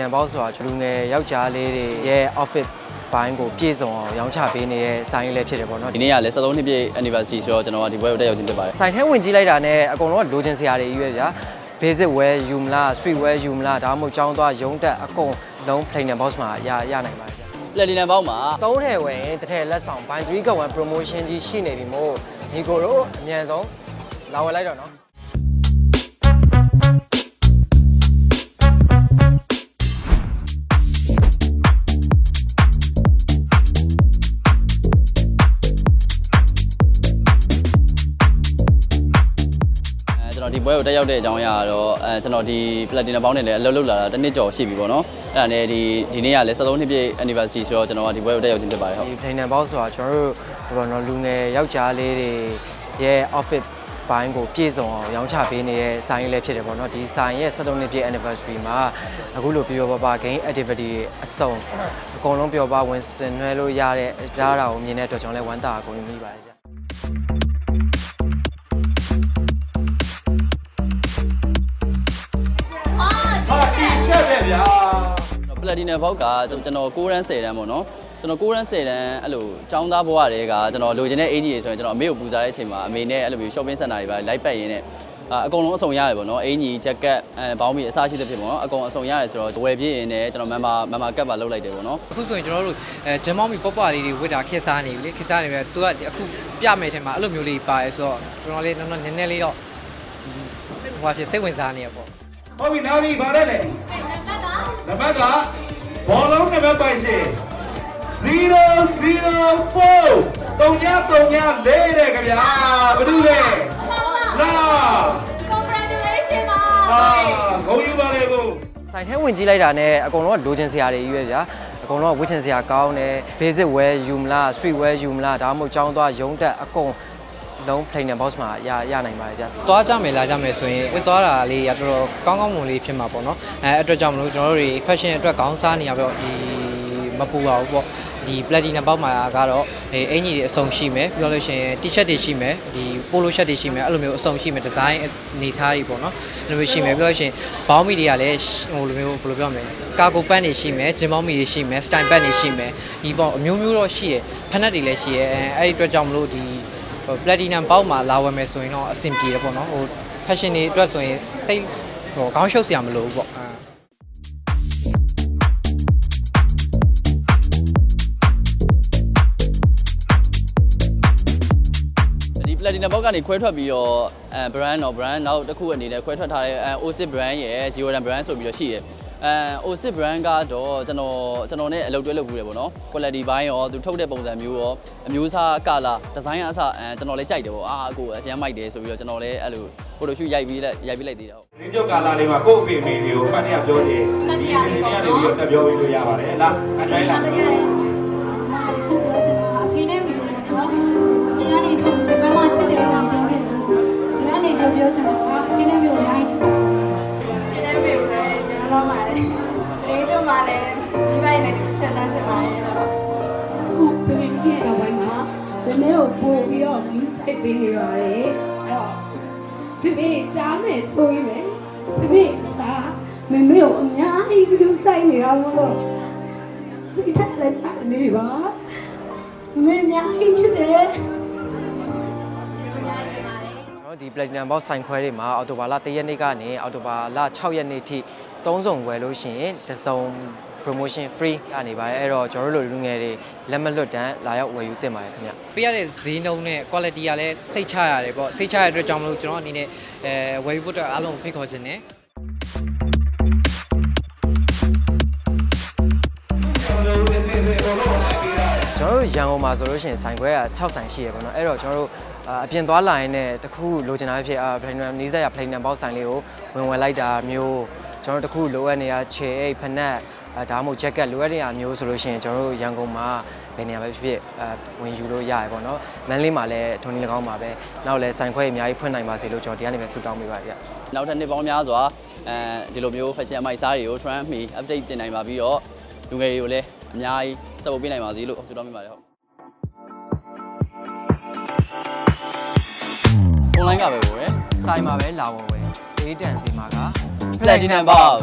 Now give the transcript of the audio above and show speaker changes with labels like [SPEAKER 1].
[SPEAKER 1] Platinum Box ဆိုတာလူငယ်ယောက်ျားလေးတွေရဲ့ outfit ဘိုင်းကိုပြည့်စုံအောင်ရောင်းချပေးနေတဲ့ဆိုင်လေးလည်းဖြစ်တယ်ပေါ့နော်
[SPEAKER 2] ဒီနေ့ကလည်း73နှစ်ပြည့် anniversary ဆိုတော့ကျွန်တော်ကဒီပွဲကိုတက်ရောက်ခြင်းဖြစ်ပါတယ်
[SPEAKER 1] ဆိုင်ထဲဝင်ကြည့်လိုက်တာနဲ့အကုန်လုံးကလိုချင်စရာတွေကြီးပဲဗျာ basic wear ယူမလား street wear ယူမလားဒါမှမဟုတ်ចောင်းသွားရုံးတက်အကုန်လုံး Platinum Box မှာရရနိုင်ပါတယ်ဗျာ
[SPEAKER 2] platinum ဘောက်မှာ
[SPEAKER 1] သုံးထည်ဝင်ရင်တစ်ထည်လက်ဆောင် buy 3 get 1 promotion ကြီးရှိနေပြီမို့ညီကိုတို့အမြန်ဆုံးလာဝယ်လိုက်တော့နော်
[SPEAKER 2] ပွဲကိုတက်ရောက်တဲ့အကြောင်းအရာကတော့အဲကျွန်တော်ဒီ platinum ဘောက်နဲ့လည်းအလုပ်လုပ်လာတာတစ်နှစ်ကျော်ရှိပြီပေါ့နော်အဲ့ဒါနဲ့ဒီဒီနေ့ကလည်း73နှစ်ပြည့် anniversary ဆိုတော့ကျွန်တော်ကဒီပွဲကိုတက်ရောက်ခြင်းဖြစ်ပါတယ်ဟုတ်
[SPEAKER 1] ဒီ Platinum Box ဆိုတာကျွန်တော်တို့ဟိုတော့လူငယ်ယောက်ျားလေးတွေရဲ့ outfit ဘိုင်းကိုပြည့်စုံအောင်ရောင်းချပေးနေတဲ့ဆိုင်လေးလည်းဖြစ်တယ်ပေါ့နော်ဒီဆိုင်ရဲ့73နှစ်ပြည့် anniversary မှာအခုလိုပြောပါပါ game activity အစုံအကုန်လုံးပြောပါဝင်ဆင်နွှဲလို့ရတဲ့ကြားတာကိုမြင်တဲ့အတွက်ကြောင့်လည်းဝမ်းသာအကုန်ယူမိပါတယ်
[SPEAKER 3] ပ
[SPEAKER 2] လက်တီနမ်ဘောက်ကကျွန်တော်6ရန်10တန်းပေါ့နော်ကျွန်တော်6ရန်10တန်းအဲ့လိုចောင်းသားဘဝတွေကကျွန်တော်လိုချင်တဲ့အင်ဂျီတွေဆိုရင်ကျွန်တော်အမေကိုပူဇော်တဲ့အချိန်မှာအမေနဲ့အဲ့လိုမျိုး shopping center တွေပါလိုက်ပတ်ရင်းနဲ့အအကုန်လုံးအစုံရတယ်ပေါ့နော်အင်ဂျီဂျက်ကက်အဲဘောင်းမီအစားရှိတဲ့ဖြစ်ပေါ့နော်အကုန်အစုံရတယ်ဆိုတော့ဝယ်ပြည့်ရင်လည်းကျွန်တော်မန်မာမန်မာကတ်ပါလောက်လိုက်တယ်ပေါ့နော်
[SPEAKER 4] အခုဆိုရင်ကျွန်တော်တို့အဲဂျင်မောင်းမီပေါပွားလေးတွေဝစ်တာခက်စားနေပြီလေခက်စားနေပြီသူကအခုပြမယ်ထဲမှာအဲ့လိုမျိုးလေးပါတယ်ဆိုတော့ကျွန်တော်လေးတော့နည်းနည်းလေးတော့ဟိုဟာဖြစ်စိတ်ဝင်စားနေရပေါ့
[SPEAKER 3] ဟုတ်ပြီနောက်ပြီဗါတယ်လေ နံပါတ်ကဘောလုံးနံပါတ်ပိုင်ရှင်004 334တဲ့ခင်ဗျာဘယ်သူလဲလာ
[SPEAKER 5] Congratulations ပါ
[SPEAKER 3] ဟာဂုံယူပါလေကို
[SPEAKER 1] ဆိုင်ထဲဝင်ကြည့်လိုက်တာနဲ့အကုန်လုံးကလိုချင်စရာတွေကြီးပဲဗျာအကုန်လုံးကဝတ်ချင်စရာကောင်းတယ် basic wear ယူမလား street wear ယူမလားဒါမှမဟုတ်ចောင်းသွားရုံးတက်အကုန် လုံး Platinum Box မှာရရနိုင်ပါတယ်ဗျာ
[SPEAKER 4] သွားကြမယ်လာကြမယ်ဆိုရင်ဝစ်သွားတာလေးရတော်တော်ကောင်းကောင်းမွန်လေးဖြစ်မှာပေါ့နော်အဲအတွက်ကြောင့်မလို့ကျွန်တော်တို့တွေ fashion အတွက်ခေါင်းစားနေရပေါ့ဒီမပူပါဘူးပေါ့ဒီ platinum ပေါက်မှာကတော့အဲအင်ကြီးတွေအစုံရှိမယ်ပြီးတော့လို့ရှိရင် t-shirt တွေရှိမယ်ဒီ polo shirt တွေရှိမယ်အဲ့လိုမျိုးအစုံရှိမယ်ဒီဇိုင်းအနေထားတွေပေါ့နော်အဲ့လိုမျိုးရှိမယ်ပြီးတော့လို့ရှိရင်ဘောင်းမီတွေကလည်းဟိုလိုမျိုးဘယ်လိုပြောမလဲကာကိုပန့်တွေရှိမယ်ဂျင်ဘောင်းမီတွေရှိမယ် style pant တွေရှိမယ်ဒီပေါ့အမျိုးမျိုးတော့ရှိရဖက်နက်တွေလည်းရှိရအဲအဲ့ဒီအတွက်ကြောင့်မလို့ဒီ platinum ပေါက်မှာလာဝယ်မယ်ဆိုရင်တော့အဆင်ပြေတယ်ပေါ့နော်ဟို fashion တွေအတွက်ဆိုရင်စိတ်ဟိုခေါင်းရှုပ်စရာမလိုဘူးပေါ့အာ
[SPEAKER 2] ဒီ platinum box ကနေခွဲထွက်ပြီးတော့အဲ brand တော့ brand နောက်တစ်ခုအနေနဲ့ခွဲထွက်ထားတဲ့အဲ OSIP brand ရဲ့ Zero Dan brand ဆိုပြီးတော့ရှိရယ် အဲ OSIP brand ကတော့ကျွန်တော်ကျွန်တော်နဲ့အလုပ်တွဲလုပ်ဘူးတယ်ပေါ့နော် quality ဘိုင်းရောသူထုတ်တဲ့ပုံစံမျိုးရောအမျိုးအစားကလာဒီဇိုင်းအစအဲကျွန်တော်လည်းကြိုက်တယ်ပေါ့အာအကိုအရန်မိုက်တယ်ဆိုပြီးတော့ကျွန်တော်လည်းအဲ့လို photo shoot ရိုက်ပြီးလိုက်ရိုက်ပြီးလိုက်သေးတယ်ဟုတ်
[SPEAKER 3] ရင်းကျုပ်ကာလာလေးမှာကိုယ့်အဖေအမေတွေကိုအပတ်တရပြောတယ်ဒီစီစဉ်နေရနေပြီးတော့တက်ပြောပြီးလို့ရပါတယ်လားအတိုင်းလား
[SPEAKER 5] ဖြတ်တန်းချင်ပါရဲ့တော့
[SPEAKER 6] အခုပေပေကြည့်တဲ့နောက်ပိုင်းမှာမမေကိုပို့ပြီးတော့ view site ပေးနေပါတယ်အဲ့တော့ပေပေကြားမယ်ဆိုရင်လေပေပေစားမမေကိုအများကြီး view site နေတာမလို့စိတ်ထက်လက်ချနေပါမမေအများကြီးချစ်တယ်
[SPEAKER 1] ကျွ န်တော်ဒီ Platinum Box ဆိုင်ခွဲတွေမှာအော်တိုဘာလ1ရက်နေ့ကနေအော်တိုဘာလ6ရက်နေ့ထိ3စုံဝယ်လို့ရှိရင်တစ်စုံ promotion free ကနေပါတယ်အဲ့တော့ကျွန်တော်တို့လိုလူငယ်တွေလက်မလွတ်တမ်းလာရောက်ဝယ်ယူသင့်ပါတယ်ခင်ဗျ
[SPEAKER 4] ပေးရတဲ့ဈေးနှုန်းနဲ့ quality ကလည်းစိတ်ချရတယ်ပေါ့စိတ်ချရတဲ့အတွက်ကြောင့်မလို့ကျွန်တော်အနေနဲ့အဲဝယ်ယူဖို့အတွက်အားလုံးဖိတ်ခေါ်ခြင်းနဲ့
[SPEAKER 1] ကျွန်တော်တို့ရန်ကုန်မှာဆိုလို့ရှိရင်ဆိုင်ခွဲက6ဆိုင်ရှိရပါတော့အဲ့တော့ကျွန်တော်တို့ အာအပြင်သွားလာရင်လည်းတခုလိုချင်တာဖြစ်အာ Platinum နီးစပ်ရ Platinum Box ဆိုင်လေးကိုဝင်ဝင်လိုက်တာမျိုးကျွန်တော်တို့တခုလိုအပ်နေရခြေအိတ်ဖနက်အာဒါမှမဟုတ် jacket လိုအပ်နေရမျိုးဆိုလို့ရှိရင်ကျွန်တော်တို့ရန်ကုန်မှာဘယ်နေရာပဲဖြစ်ဖြစ်အာဝင်ယူလို့ရတယ်ပေါ့နော်မန်းလေးမှာလည်းထုံနေ၎င်းပါပဲနောက်လည်းဆိုင်ခွဲအများကြီးဖွင့်နိုင်ပါစေလို့ကျွန်တော်ဒီကနေပဲဆုတောင်းပေးပါဗျ
[SPEAKER 2] နောက်ထပ်နှစ်ပေါင်းများစွာအဲဒီလိုမျိုး fashion အမိုက်စားတွေကို trend မီ update တင်နိုင်ပါပြီးတော့လူငယ်တွေကိုလည်းအများကြီးစပို့ပေးနိုင်ပါစေလို့ဆုတောင်းပေးပါတယ်ဟုတ် online ကပဲပေါ့ရယ်
[SPEAKER 1] ဆိုင်မှာပဲလာဝယ်ဝယ်ဈေးတန်စီမှာက
[SPEAKER 2] platinum box